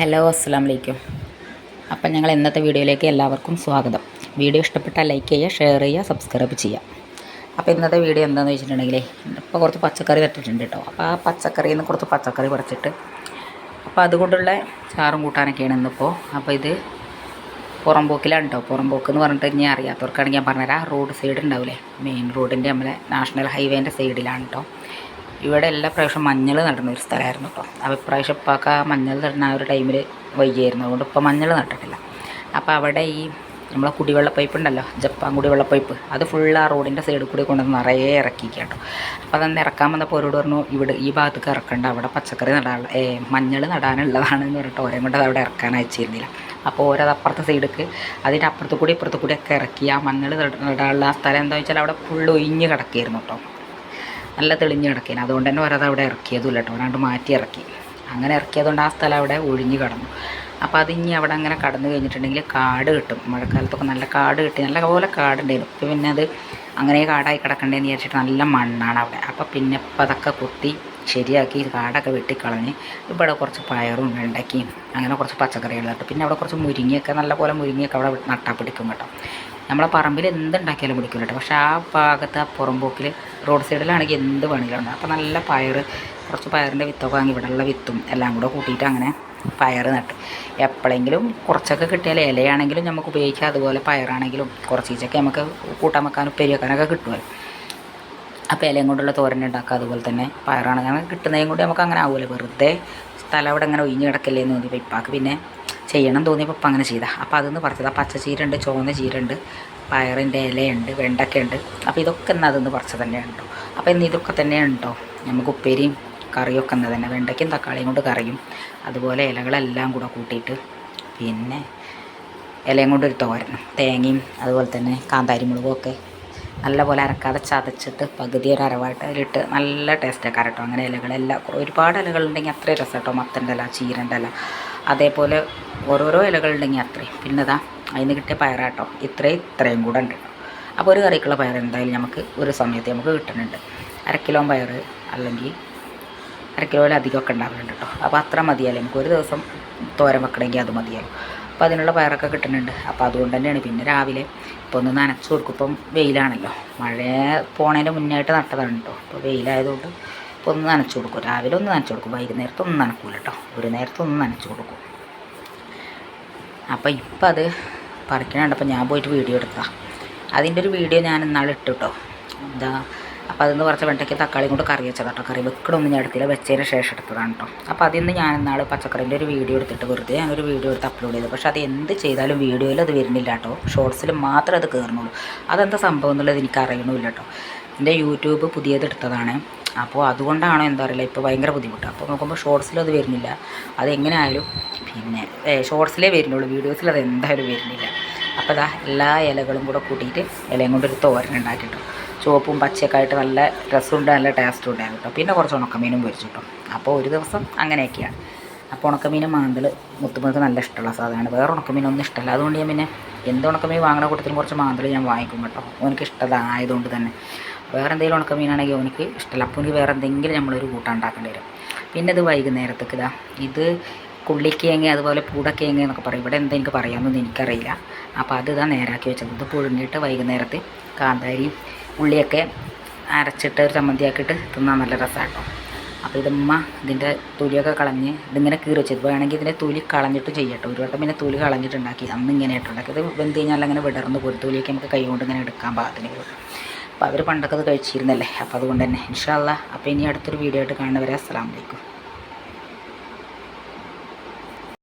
Hello അസ്സാം വലൈക്കും അപ്പം ഞങ്ങൾ ഇന്നത്തെ വീഡിയോയിലേക്ക് എല്ലാവർക്കും സ്വാഗതം. വീഡിയോ ഇഷ്ടപ്പെട്ടാൽ ലൈക്ക് ചെയ്യുക ഷെയർ ചെയ്യുക സബ്സ്ക്രൈബ് ചെയ്യുക. അപ്പോൾ ഇന്നത്തെ വീഡിയോ എന്താണെന്ന് വെച്ചിട്ടുണ്ടെങ്കിൽ ഇപ്പോൾ കുറച്ച് പച്ചക്കറി വെച്ചിട്ടുണ്ട് കേട്ടോ അപ്പോൾ ആ പച്ചക്കറിയിൽ നിന്ന് കുറച്ച് പച്ചക്കറി കുറച്ചിട്ട് അപ്പോൾ അതുകൊണ്ടുള്ള ചാറും കൂട്ടാനൊക്കെയാണ് ഇന്നിപ്പോൾ അപ്പോൾ ഇത് പുറമ്പോക്കിലാണ് കേട്ടോ പുറമ്പോക്ക് എന്ന് പറഞ്ഞിട്ട് ഇനി അറിയാത്തവർക്കാണെങ്കിൽ ഞാൻ പറഞ്ഞുതരാം. റോഡ് സൈഡ് ഉണ്ടാവില്ലേ മെയിൻ റോഡിന്റെ നമ്മളെ നാഷണൽ ഹൈവേന്റെ സൈഡിലാണ് കേട്ടോ ഇവിടെ എല്ലാ പ്രാവശ്യം മഞ്ഞൾ നടുന്ന ഒരു സ്ഥലമായിരുന്നു കേട്ടോ. അപ്പോൾ ഇപ്രാവശ്യം ഇപ്പൊക്കെ മഞ്ഞൾ നടുന്ന ആ ഒരു ടൈമിൽ വൈകിയായിരുന്നു. അതുകൊണ്ട് ഇപ്പോൾ മഞ്ഞൾ നട്ടിട്ടില്ല അപ്പോൾ അവിടെ ഈ നമ്മളെ കുടിവെള്ള പൈപ്പ് ഉണ്ടല്ലോ ജപ്പാൻ കുടിവെള്ള പൈപ്പ് അത് ഫുൾ ആ റോഡിന്റെ സൈഡിൽ കൂടി കൊണ്ടുവന്ന് നിറയെ ഇറക്കിക്കുക കേട്ടോ. അപ്പോൾ അതൊന്ന് ഇറക്കാൻ വന്നപ്പോൾ അവരോട് പറഞ്ഞു ഇവിടെ ഈ ഭാഗത്തേക്ക് ഇറക്കണ്ട. അവിടെ പച്ചക്കറി നടാനുള്ള ഏ മഞ്ഞൾ നടാനുള്ളതാണ് എന്ന് പറഞ്ഞിട്ട് ഓരോ കൊണ്ട് അവിടെ ഇറക്കാൻ അയച്ചിരുന്നില്ല. അപ്പോൾ ഓരോ അപ്പുറത്തെ സൈഡിലേക്ക് അതിന്റെ അപ്പുറത്ത് കൂടി ഇപ്പുറത്ത് കൂടി ഒക്കെ ഇറക്കി ആ മഞ്ഞൾ നടാനുള്ള സ്ഥലം എന്താ വെച്ചാൽ അവിടെ ഫുൾ ഒഴിഞ്ഞ് കിടക്കായിരുന്നു കേട്ടോ. നല്ല തെളിഞ്ഞ് കിടക്കേനെ. അതുകൊണ്ട് തന്നെ വരാതെ അവിടെ ഇറക്കിയതുമില്ല കേട്ടോ ഒരാണ്ട് മാറ്റി ഇറക്കി. അങ്ങനെ ഇറക്കിയതുകൊണ്ട് ആ സ്ഥലം അവിടെ ഒഴിഞ്ഞ് കിടന്നു. അപ്പോൾ ഇനി അവിടെ അങ്ങനെ കടന്നു കഴിഞ്ഞിട്ടുണ്ടെങ്കിൽ കാട് കിട്ടും. മഴക്കാലത്തൊക്കെ നല്ല കാട് കിട്ടി. നല്ല പോലെ കാടുണ്ടായിരുന്നു. ഇപ്പോൾ പിന്നെ അത് അങ്ങനെ കാടായി കിടക്കണ്ടേന്ന് വിചാരിച്ചിട്ട് നല്ല മണ്ണാണ് അവിടെ. അപ്പോൾ പിന്നെ ഇപ്പം അതൊക്കെ കുത്തി ശരിയാക്കി കാടൊക്കെ വെട്ടിക്കളഞ്ഞ് ഇവിടെ കുറച്ച് പയറും വെണ്ടയ്ക്കയും അങ്ങനെ കുറച്ച് പച്ചക്കറികൾ നട്ടു. പിന്നെ അവിടെ കുറച്ച് മുരിങ്ങയൊക്കെ നല്ല പോലെ മുരിങ്ങയൊക്കെ അവിടെ നട്ടാൽ പിടിക്കും കേട്ടോ. നമ്മളെ പറമ്പിൽ എന്തുണ്ടാക്കിയാലും പിടിക്കില്ല കേട്ടോ. പക്ഷേ ആ ഭാഗത്ത് ആ പുറമ്പോക്കിൽ റോഡ് സൈഡിലാണെങ്കിൽ എന്ത് വേണമെങ്കിലും ഉണ്ടാകും അപ്പോൾ നല്ല പയർ കുറച്ച് പയറിന്റെ വിത്തൊക്കെ വാങ്ങി ഇവിടെയുള്ള വിത്തും എല്ലാം കൂടെ കൂട്ടിയിട്ട് അങ്ങനെ പയർ നട്ടു. എപ്പോഴെങ്കിലും കുറച്ചൊക്കെ കിട്ടിയാൽ ഇലയാണെങ്കിലും നമുക്ക് ഉപയോഗിക്കാം. അതുപോലെ പയറാണെങ്കിലും കുറച്ച് ഈച്ചൊക്കെ നമുക്ക് കൂട്ടാൻ വെക്കാനും ഉപ്പേരി വെക്കാനൊക്കെ കിട്ടുമല്ലോ. അപ്പോൾ ഇലയും കൊണ്ടുള്ള തോരൻ ഉണ്ടാക്കുക. അതുപോലെ തന്നെ പയറാണെങ്കിൽ കിട്ടുന്നതും കൂടി നമുക്ക് അങ്ങനെ ആവുമല്ലോ. വെറുതെ സ്ഥലം അവിടെ അങ്ങനെ ഒഴിഞ്ഞ് കിടക്കില്ലേ എന്ന് ഇപ്പം ഇപ്പാക്ക് പിന്നെ ചെയ്യണം തോന്നിയപ്പോൾ ഇപ്പം അങ്ങനെ ചെയ്താൽ അപ്പോൾ അതൊന്ന് പറിച്ചതാണ് പച്ച ചീരുണ്ട് ചുവന്ന ചീരുണ്ട് പയറിന്റെ ഇലയുണ്ട് വെണ്ടക്കയുണ്ട്. അപ്പോൾ ഇതൊക്കെ എന്നാൽ അതൊന്ന് പറിച്ചത് തന്നെ ഉണ്ടോ അപ്പോൾ ഇന്ന് ഇതൊക്കെ തന്നെ ഉണ്ടോ നമുക്ക് ഉപ്പേരിയും കറിയൊക്കെ എന്നാൽ തന്നെ. വെണ്ടയ്ക്കും തക്കാളിയും കൊണ്ട് കറിയും. അതുപോലെ ഇലകളെല്ലാം കൂടെ കൂട്ടിയിട്ട് പിന്നെ ഇലയും കൊണ്ട് ഒരു തോരൻ തേങ്ങയും അതുപോലെ തന്നെ കാന്താരി മുളകും ഒക്കെ നല്ലപോലെ അരക്കാതെ ചതച്ചിട്ട് പകുതി ഒരു അരവായിട്ട് അതിലിട്ട് നല്ല ടേസ്റ്റാക്കാരട്ടോ അങ്ങനെ ഇലകളെല്ലാം ഒരുപാട് ഇലകളുണ്ടെങ്കിൽ അത്രയും രസം കേട്ടോ മത്തന്റെ ഇല ചീരന്റെ ഇല അതേപോലെ ഓരോരോ ഇലകളുണ്ടെങ്കിൽ അത്രയും. പിന്നെ ഇതാ അതിന് കിട്ടിയ പയറാട്ടോ. ഇത്രയും ഇത്രയും കൂടെ ഉണ്ട്. അപ്പോൾ ഒരു കറിക്കുള്ള പയർ എന്തായാലും നമുക്ക് ഒരു സമയത്ത് നമുക്ക് കിട്ടുന്നുണ്ട്. അര കിലോ പയർ അല്ലെങ്കിൽ അര കിലോയിലധികമൊക്കെ ഉണ്ടാകുന്നുണ്ട് കേട്ടോ. അപ്പോൾ അത്ര മതിയാലും നമുക്ക് ഒരു ദിവസം തോരൻ വെക്കണമെങ്കിൽ അത് മതിയാലും അപ്പോൾ അതിനുള്ള പയറൊക്കെ കിട്ടുന്നുണ്ട്. അപ്പോൾ അതുകൊണ്ട് തന്നെയാണ് പിന്നെ രാവിലെ ഇപ്പോൾ ഒന്ന് നനച്ചു കൊടുക്കും. ഇപ്പം വെയിലാണല്ലോ. മഴ പോണതിന്റെ മുന്നായിട്ട് നട്ടതാണ് കേട്ടോ. അപ്പോൾ വെയിലായതുകൊണ്ട് ഇപ്പോൾ ഒന്ന് നനച്ചു കൊടുക്കും. രാവിലെ ഒന്ന് നനച്ചു കൊടുക്കും. വൈകുന്നേരത്തെ ഒന്നും നനക്കൂല കേട്ടോ ഒരു നേരത്തെ ഒന്ന് നനച്ചു കൊടുക്കും. അപ്പോൾ ഇപ്പം അത് പറിക്കണുണ്ടപ്പോൾ ഞാൻ പോയിട്ട് വീഡിയോ എടുത്തതാണ് അതിന്റെ ഒരു വീഡിയോ ഞാൻ ഇന്നാൾ ഇട്ടു കേട്ടോ എന്താ അപ്പോൾ അതിന്ന് കുറച്ച് വെണ്ടയ്ക്ക് തക്കാളിയും കൊണ്ട് കറി വെച്ചതാണ് കേട്ടോ കറി വെക്കണമൊന്നും ഞാൻ എടുത്തില്ല. വെച്ചതിന് ശേഷം എടുത്തതാണ് കേട്ടോ അപ്പോൾ അതിൽ നിന്ന് ഞാൻ ഇന്നാൾ പച്ചക്കറിന്റെ ഒരു വീഡിയോ എടുത്തിട്ട് വെറുതെ ഒരു വീഡിയോ എടുത്ത് അപ്ലോഡ് ചെയ്തു. പക്ഷേ അത് എന്ത് ചെയ്താലും വീഡിയോയിൽ അത് വരുന്നില്ല കേട്ടോ ഷോർട്സിൽ മാത്രമേ അത് കയറുന്നുള്ളൂ അതെന്താ സംഭവം എന്നുള്ളത് എനിക്ക് അറിയണമില്ല കേട്ടോ എന്റെ യൂട്യൂബ് പുതിയത് എടുത്തതാണ്. അപ്പോൾ അതുകൊണ്ടാണോ എന്താ അറിയില്ല ഇപ്പോൾ ഭയങ്കര ബുദ്ധിമുട്ടാണ് അപ്പോൾ നോക്കുമ്പോൾ ഷോർട്സിൽ അത് വരുന്നില്ല. അതെങ്ങനെ ആയാലും പിന്നെ ഷോർട്സിലേ വരുന്നുള്ളൂ വീഡിയോസിൽ അത് എന്തായാലും വരുന്നില്ല. അപ്പോൾ അതാ എല്ലാ ഇലകളും കൂടെ കൂട്ടിയിട്ട് ഇലയും കൊണ്ടൊരു തോരൻ ഉണ്ടാക്കിയിട്ടു. ചുവപ്പും പച്ചയൊക്കെ ആയിട്ട് നല്ല രസമുണ്ട് നല്ല ടേസ്റ്റും ഉണ്ടായിരുന്നു കേട്ടോ പിന്നെ കുറച്ച് ഉണക്കമീനും പൊരിച്ചു കേട്ടോ അപ്പോൾ ഒരു ദിവസം അങ്ങനെയൊക്കെയാണ്. അപ്പോൾ ഉണക്കമീൻ മാന്തൽ മുത്തുമുക്ക് നല്ല ഇഷ്ടമുള്ള സാധനമാണ്. വേറെ ഉണക്കമീനൊന്നും ഇഷ്ടമല്ല. അതുകൊണ്ട് ഞാൻ പിന്നെ എന്ത് ഉണക്കമീൻ വാങ്ങണ കൂട്ടത്തിലും കുറച്ച് മാന്തൽ ഞാൻ വാങ്ങിക്കും കേട്ടോ. എനിക്ക് ഇഷ്ടമായതുകൊണ്ട് തന്നെ. വേറെ എന്തെങ്കിലും ഉണക്കമീനാണെങ്കിൽ എനിക്ക് ഇഷ്ടമല്ല അപ്പോൾ എനിക്ക് വേറെ എന്തെങ്കിലും നമ്മളൊരു കൂട്ടം ഉണ്ടാക്കേണ്ടി വരും. പിന്നെ ഇത് വൈകുന്നേരത്തേക്ക് ഇതാ ഇത് കുള്ളിക്കേങ്ങ അതുപോലെ പൂടക്കേങ്ങ എന്നൊക്കെ പറയും. ഇവിടെ എന്താ എനിക്ക് പറയാമെന്നൊന്നും എനിക്കറിയില്ല. അപ്പോൾ അത് ഇതാ നേരാക്കി വെച്ചത്. ഇത് പുഴുങ്ങിയിട്ട് വൈകുന്നേരത്ത് കാന്താരിയും ഉള്ളിയൊക്കെ അരച്ചിട്ട് ഒരു ചമ്മന്തിയാക്കിയിട്ട് തിന്നാൻ നല്ല രസമാണ് അപ്പോൾ ഇതമ്മ ഇതിന്റെ തൊലിയൊക്കെ കളഞ്ഞ് ഇതിങ്ങനെ കീറി വെച്ചത് വേണമെങ്കിൽ ഇതിന്റെ തൊലി കളഞ്ഞിട്ട് ചെയ്യട്ടോ. ഒരു വട്ടം പിന്നെ തൊലി കളഞ്ഞിട്ടുണ്ടാക്കി. അന്ന് ഇങ്ങനെ ആയിട്ടുണ്ടാക്കി ഇത് വെന്ത് കഴിഞ്ഞാൽ അങ്ങനെ വിടർന്ന് പോരും. തൊലിയൊക്കെ നമുക്ക് കൈ കൊണ്ട് ഇങ്ങനെ എടുക്കാൻ പാകത്തിന്. അപ്പോൾ അവർ പണ്ടൊക്കെ അത് കഴിച്ചിരുന്നല്ലേ? അപ്പോൾ അതുകൊണ്ട് തന്നെ. ഇൻഷാല്ല അപ്പോൾ ഇനി അടുത്തൊരു വീഡിയോ ആയിട്ട് കാണുന്നവരെ അസ്സാം വലൈക്കും